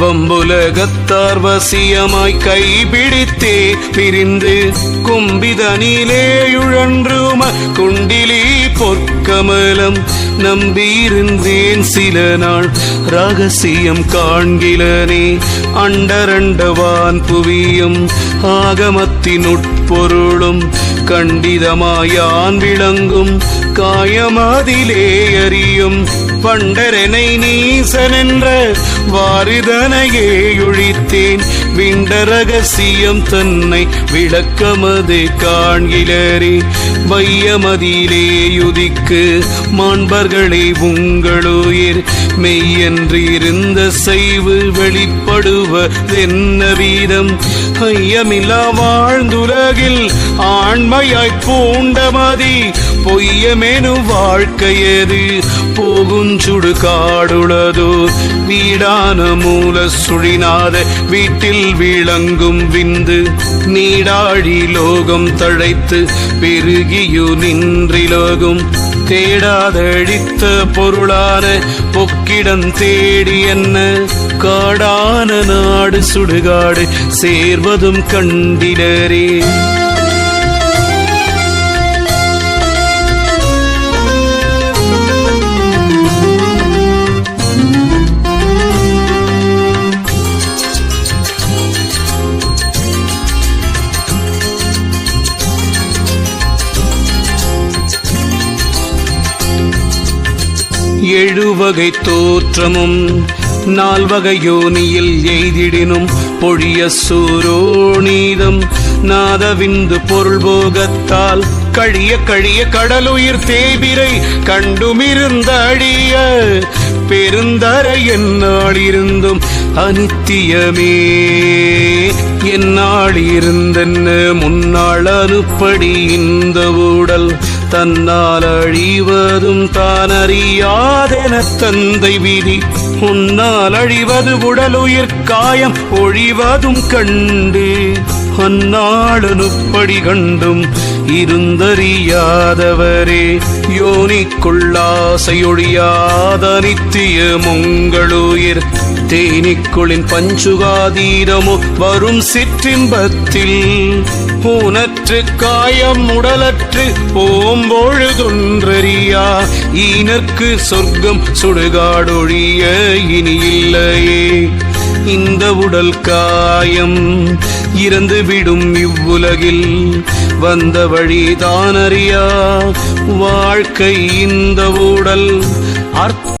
வம்புலகத்தார் வசியமாய் கைபிடித்தே பிரிந்து கும்பிதனிலே குண்டிலே பொற்கமலம் நம்பியிருந்தேன் சில நாள். ரகசியம் காண்கிலனே அண்டரண்டவான் புவியும் ஆகமத்தின் உட்பொருளும் கண்டிதமாயான் விளங்கும். காயமாதிலே அறியும் பண்டரனை நீசனென்ற வாரிதனையே ஒழித்தேன் விண்ட ரகசியம் தன்னை விளக்கமது காண்கிலரே வையமதியிலே யுதிக்கு மாண்பர்களே உங்களுயிர். மெய்யன்று இருந்த செய்வு வெளிப்படுவதென்ன வீதம்? ஐயமில்லா வாழ்ந்துலகில் ஆண்மையாய் பூண்டமதி பொய்யமெனு வாழ்க்கையது போகுஞ்சுடு காடுளதோ? வீடான மூல சுழினாத வீட்டில் விளங்கும் விந்து நீடாழி லோகம் தழைத்து பெருகியு நின்றிலோகும். தேடாதழித்த பொருளான பொக்கிடம் தேடி என்ன? காடான நாடு சுடுகாடு சேர்வதும் கண்டிடரே. எழுவகை தோற்றமும் நால்வகை யோனியில் எய்திடினும் பொழிய சூரோணீதம் நாதவிந்து பொருள் போகத்தால் கழிய கழிய கடலுயிர் தேபிரை கண்டுமிருந்த அழிய பெருந்தரை என்னாளிருந்தும் அனித்தியமே. என்னால் இருந்தென்ன முன்னாள் அனுப்படி இந்த ஊடல் தன்னால் அழிவதும் தான் அறியாதென தந்தை விதி. உன்னால் அழிவது உடலுயிர் காயம் ஒழிவதும் கண்டு. அந்நாளனுப்படி கண்டும் இருந்தறியாதவரே யோனிக்குள்ளாசையொழியாத நித்திய முங்களுயிர் தேனிக்குளின் பஞ்சுகாதீரமோ வரும் சிற்றின்பத்தில். ஊனற்று காயம் உடலற்று போம்பொழுதொன்றறியா ஈனற்கு சொர்க்கம் சுடுகாடொழிய இனி இல்லையே இந்த உடல் காயம் இறந்துவிடும் இவ்வுலகில். வந்த வழிதான் அறியா வாழ்க்கை இந்த உடல் அர்த்த